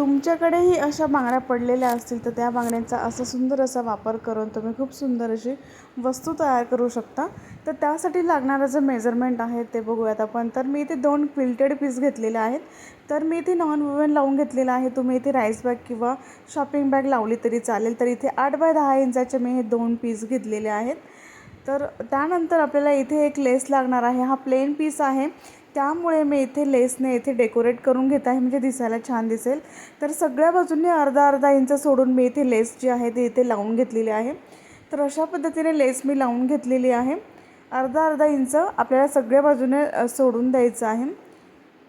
तुमच्याकडेही अशा बांगड्या पडलेल्या असतील तर त्या बांगड्यांचा असा सुंदर असा वापर करून तुम्ही खूप सुंदर अशी वस्तू तयार करू शकता. तर त्यासाठी लागणारं जे मेजरमेंट आहे ते बघूयात आपण. तर मी इथे दोन क्विल्टेड पीस घेतलेले आहेत. तर मी इथे नॉन वुवन लावून घेतलेलं आहे. तुम्ही इथे राईस बॅग किंवा शॉपिंग बॅग लावली तरी चालेल. तर इथे आठ बाय दहा इंचाचे मी हे दोन पीस घेतलेले आहेत. तर त्यानंतर आपल्याला इथे एक लेस लागणार आहे. हा प्लेन पीस आहे. त्यामुळे मी इथे लेसने इथे डेकोरेट करून घेत आहे म्हणजे दिसायला छान दिसेल. तर सगळ्या बाजूंनी अर्धा अर्धा इंच सोडून मी इथे लेस जी आहे ती इथे लावून घेतलेली आहे. तर अशा पद्धतीने लेस मी लावून घेतलेली आहे. अर्धा अर्धा इंच आपल्याला सगळ्या बाजूने सोडून द्यायचं आहे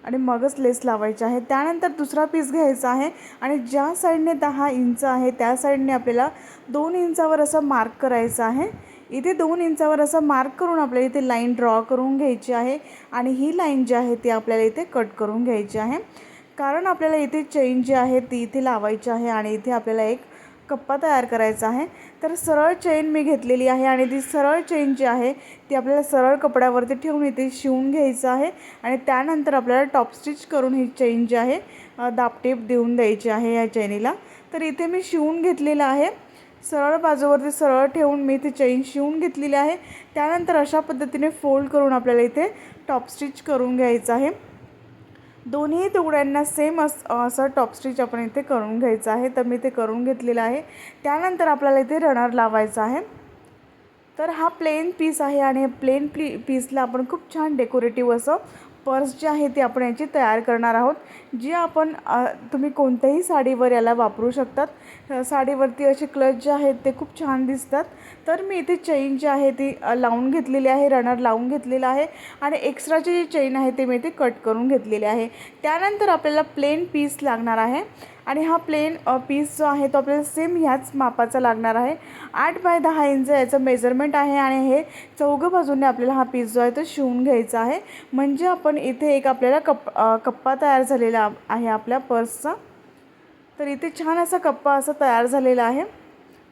आणि मगच लेस लावायचे आहे. त्यानंतर दुसरा पीस घ्यायचा आहे आणि ज्या साईडने दहा इंच आहे त्या साईडने आपल्याला दोन इंचावर असं मार्क करायचं आहे. इथे दोन इंचावर असं मार्क करून आपल्याला इथे लाईन ड्रॉ करून घ्यायची आहे. आणि ही लाईन जी आहे ती आपल्याला इथे कट करून घ्यायची आहे. कारण आपल्याला इथे चेन जी आहे ती इथे लावायची आहे आणि इथे आपल्याला एक कप्पा तयार करायचा आहे. तर सरळ चेन मी घेतलेली आहे आणि ती सरळ चेन जी आहे ती आपल्याला सरळ कपड्यावरती ठेवून इथे शिवून घ्यायचं आहे. आणि त्यानंतर आपल्याला टॉप स्टिच करून ही चेन जी आहे दापटीप देऊन द्यायची आहे या चेनीला तर इथे मी शिवून घेतलेलं आहे. सरळ बाजूवरती सरळ ठेवून मी इथे चेन शिवून घेतलेली आहे. त्यानंतर अशा पद्धतीने फोल्ड करून आपल्याला इथे टॉप स्टिच करून घ्यायचं आहे. दोन्ही तुकड्यांना सेम अस असं टॉप स्टिच आपण इथे करून घ्यायचं आहे. तर मी ते करून घेतलेलं आहे. त्यानंतर आपल्याला इथे रनर लावायचा आहे. तर हा प्लेन पीस आहे आणि प्लेन प्ली पीसला आपण खूप छान डेकोरेटिव्ह असं पर्स जे आहे ती आपण याची तयार करणार आहोत. जी आपण तुम्ही कोणत्याही साडीवर याला वापरू शकतात. साडीवरती असे क्लच जे आहेत ते खूप छान दिसतात. तर मी इथे चेन जी आहे ती लावून घेतलेली आहे रनर लावून घेतलेला आहे आणि एक्स्ट्राचे जे चेन आहे ते मी इथे कट करून घेतलेले आहे. त्यानंतर आपल्याला प्लेन पीस लागणार आहे. आणि हा प्लेन पीस जो आहे तो आपल्याला सेम ह्याच मापाचा लागणार आहे. आठ बाय दहा इंच याचं मेजरमेंट आहे आणि हे चौघं बाजूने आपल्याला हा पीस जो आहे तो शिवून घ्यायचा आहे. म्हणजे आपण इथे एक आपल्याला कप कप्पा तयार झालेला आहे आपल्या पर्सचा. तर इथे छान असा कप्पा असा तयार झालेला आहे.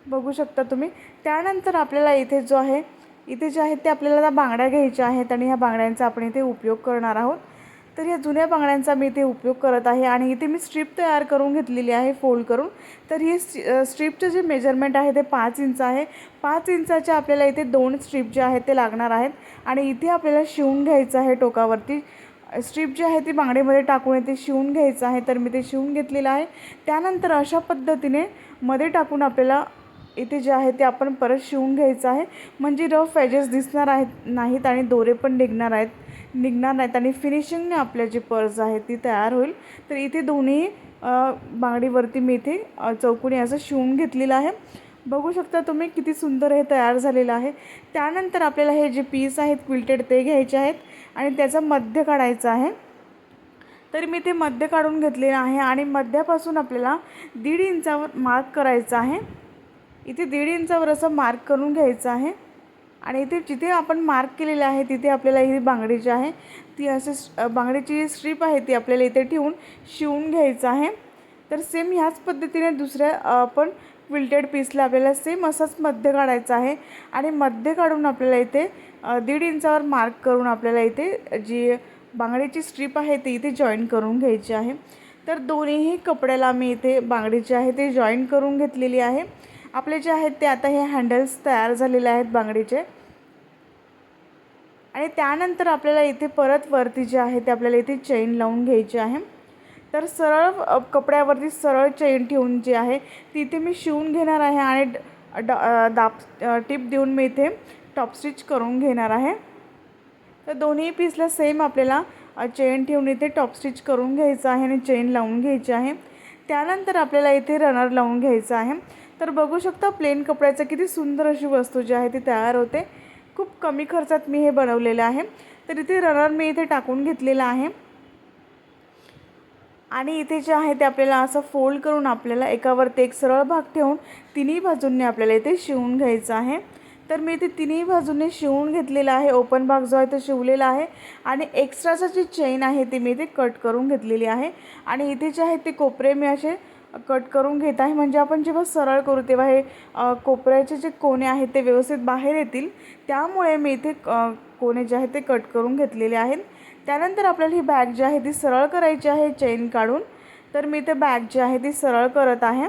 बघू शकता तुम्ही. त्यानंतर आपल्याला इथे जो आहे इथे जे आहे ते आपल्याला बांगड्या घ्यायच्या आहेत आणि ह्या बांगड्यांचा आपण इथे उपयोग करणार आहोत. तर या जुन्या बांगड्यांचा मी इथे उपयोग करत आहे आणि इथे मी स्ट्रीप तयार करून घेतलेली आहे फोल्ड करून. तर ही स्ट्रीपचं जे मेजरमेंट आहे ते पाच इंच आहे. पाच इंचाच्या आपल्याला इथे दोन स्ट्रीप जे आहेत ते लागणार आहेत आणि इथे आपल्याला शिवून घ्यायचं आहे टोकावरती. स्ट्रीप जी आहे ती बांगडीमध्ये टाकून इथे शिवून घ्यायचं आहे तर मी ते शिवून घेतलेलं आहे. त्यानंतर अशा पद्धतीने मध्ये टाकून आपल्याला इथे जे आहे ते आपण परत शिवून घ्यायचं आहे. म्हणजे रफ एजेस दिसणार आहेत नाहीत आणि दोरे पण निघणार आहेत. निघणार नाहीत आणि फिनिशिंगने आपल्या जी पर्स आहे ती तयार होईल. तर इथे दोन्ही बांगडीवरती मी इथे चौकोनी असं शिवून घेतलेलं आहे. बघू शकता तुम्ही किती सुंदर हे तयार झालेलं आहे. त्यानंतर आपल्याला हे जे पीस आहेत क्विल्टेड ते घ्यायचे आहेत आणि त्याचा मध्य काढायचा आहे. तर मी ते मध्य काढून घेतलेलं आहे आणि मध्यापासून आपल्याला दीड इंचावर मार्क करायचं आहे. इथे दीड इंचावर असं मार्क करून घ्यायचं आहे. आणि इथे जिथे आपण मार्क केलेलं आहे तिथे आपल्याला ही बांगडी जी आहे. ती असं बांगडीची जी स्ट्रीप आहे ती आपल्याला इथे ठेवून शिवून घ्यायचं आहे. तर सेम ह्याच पद्धतीने दुसऱ्या आपण क्विल्टेड पीसला आपल्याला सेम असंच मध्य काढायचं आहे. आणि मध्य काढून आपल्याला इथे दीड इंचावर मार्क करून आपल्याला इथे जी बांगडीची स्ट्रीप आहे ती इथे जॉईन करून घ्यायची आहे. तर दोन्हीही कपड्याला मी इथे बांगडी जी आहे ते जॉईन करून घेतलेली आहे. आपले जे आहेत ते आता हे हँडल्स तयार झालेले आहेत बांगडीचे. आणि त्यानंतर आपल्याला इथे परत वरती जे आहे ते आपल्याला इथे चेन लावून घ्यायची आहे. तर सरळ कपड्यावरती सरळ चेन ठेवून जी आहे ती इथे मी शिवून घेणार आहे आणि ड- दाप टिप देऊन मी इथे टॉप स्टिच करून घेणार आहे. तर दोन्ही पीसला सेम आपल्याला चेन ठेवून इथे टॉप स्टिच करून घ्यायचं आहे आणि चेन लावून घ्यायची आहे. त्यानंतर आपल्याला इथे रनर लावून घ्यायचं आहे. तर बघू शकता प्लेन कपड्याचं किती सुंदर अशी वस्तू जी आहे ती तयार होते. खूप कमी खर्चात मी हे बनवलेलं आहे. तर इथे रनर मी इथे टाकून घेतलेला आहे. आणि इथे जे आहे ते आपल्याला असं फोल्ड करून आपल्याला एकावरती एक सरळ भाग ठेवून तिन्ही बाजूंनी आपल्याला इथे शिवून घ्यायचं आहे. तर मी इथे तिन्ही बाजूने शिवून घेतलेला आहे. ओपन भाग जो आहे तो शिवलेला आहे. आणि एक्स्ट्राचं जी चेन आहे ती मी इथे कट करून घेतलेली आहे. आणि इथे जे आहे ते कोपरे मी असे कट करून घेत आहे. म्हणजे आपण जेव्हा सरळ करू तेव्हा हे कोपऱ्याचे जे कोणे आहेत ते व्यवस्थित बाहेर येतील. त्यामुळे मी इथे कोणे जे आहेत ते कट करून घेतलेले आहेत. त्यानंतर आपल्याला ही बॅग जी आहे ती सरळ करायची आहे चेन काढून. तर मी ते बॅग जी आहे ती सरळ करत आहे.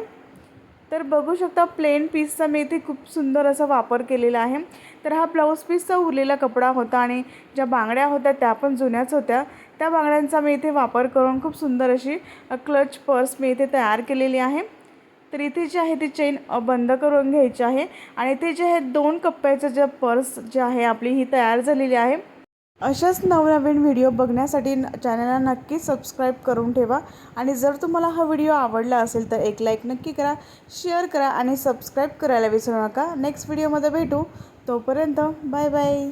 तर बघू शकता प्लेन पीसचा मी इथे खूप सुंदर असा वापर केलेला आहे. तर हा ब्लाऊज पीसचा उरलेला कपडा होता आणि ज्या बांगड्या होत्या त्या पण जुन्याच होत्या. त्या बांगड्यांचा मी इथे वापर करून खूप सुंदर अशी क्लच पर्स मी इथे तयार केलेली आहे. तर इथे जी आहे ती चेन बंद करून घ्यायची आहे. आणि इथे जे आहे दोन कप्प्याचं जे पर्स जे आहे आपली ही तयार झालेली आहे. अशाच नवनवीन व्हिडिओ बघण्यासाठी चॅनलला नक्की सबस्क्राईब करून ठेवा. आणि जर तुम्हाला हा व्हिडिओ आवडला असेल तर एक लाईक नक्की करा शेअर करा आणि सबस्क्राईब करायला विसरू नका. नेक्स्ट व्हिडिओमध्ये भेटू. तोपर्यंत बाय बाय